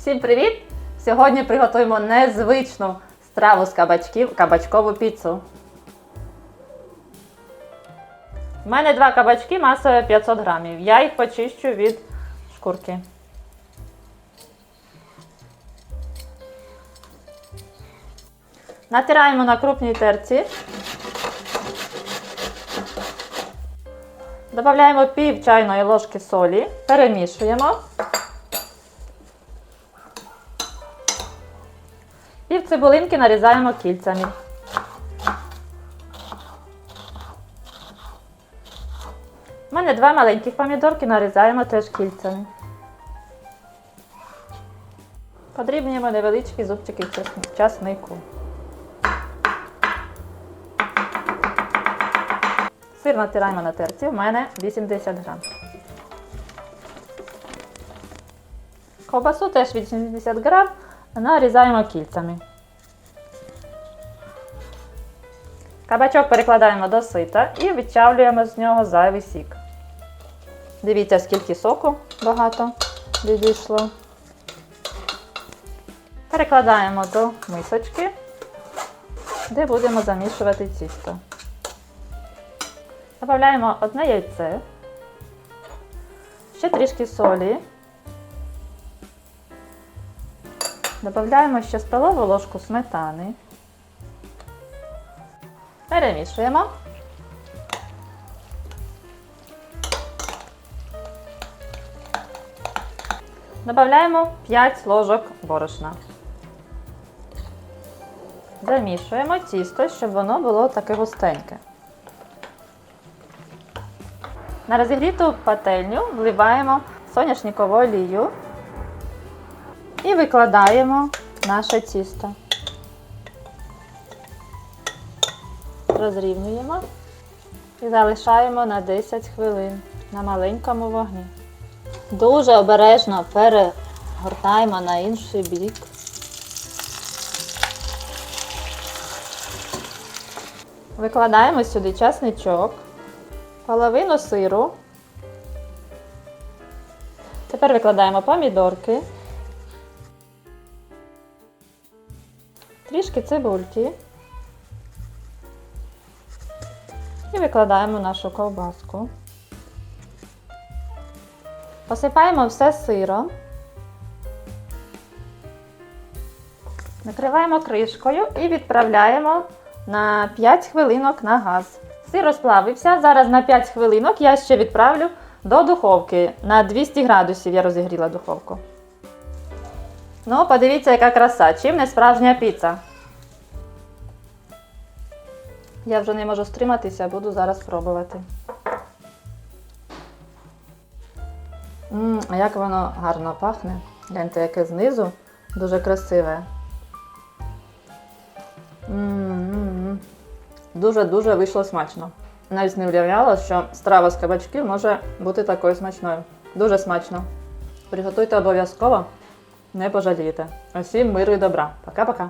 Всім привіт! Сьогодні приготуємо незвичну страву з кабачків кабачкову піцу. У мене два кабачки масою 500 грамів. Я їх почищу від шкурки. Натираємо на крупній терці. Додаємо пів чайної ложки солі, перемішуємо. Цибулинки нарізаємо кільцями. У мене два маленьких помідорки нарізаємо теж кільцями. Подрібнюємо невеличкі зубчики час- часнику. Сир натираємо на терці, у мене 80 грам. Ковбасу теж 80 грам, нарізаємо кільцями. Кабачок перекладаємо до сита і відчавлюємо з нього зайвий сік. Дивіться, скільки соку багато відійшло. Перекладаємо до мисочки, де будемо замішувати тісто. Додаємо одне яйце, ще трішки солі. Додаємо ще столову ложку сметани. Перемішуємо. Додаємо 5 ложок борошна. Замішуємо тісто, щоб воно було таке густеньке. На розігріту пательню вливаємо соняшникову олію і викладаємо наше тісто. Розрівнюємо і залишаємо на 10 хвилин на маленькому вогні. Дуже обережно перегортаємо на інший бік. Викладаємо сюди часничок, половину сиру. Тепер викладаємо помідорки, трішки цибульки і викладаємо нашу ковбаску. Посипаємо все сиром. Накриваємо кришкою і відправляємо на 5 хвилинок на газ. Сир розплавився. Зараз на 5 хвилинок я ще відправлю до духовки. На 200 градусів я розігріла духовку. Ну, подивіться, яка краса. Чим не справжня піца. Я вже не можу стриматися, буду зараз пробувати. М, а як воно гарно пахне. Гляньте, яке знизу. Дуже красиве. М-м-м. Дуже-дуже вийшло смачно. Навіть не уявляла, що страва з кабачків може бути такою смачною. Дуже смачно. Приготуйте обов'язково, не пожалієте. Усім миру і добра. Пока-пока.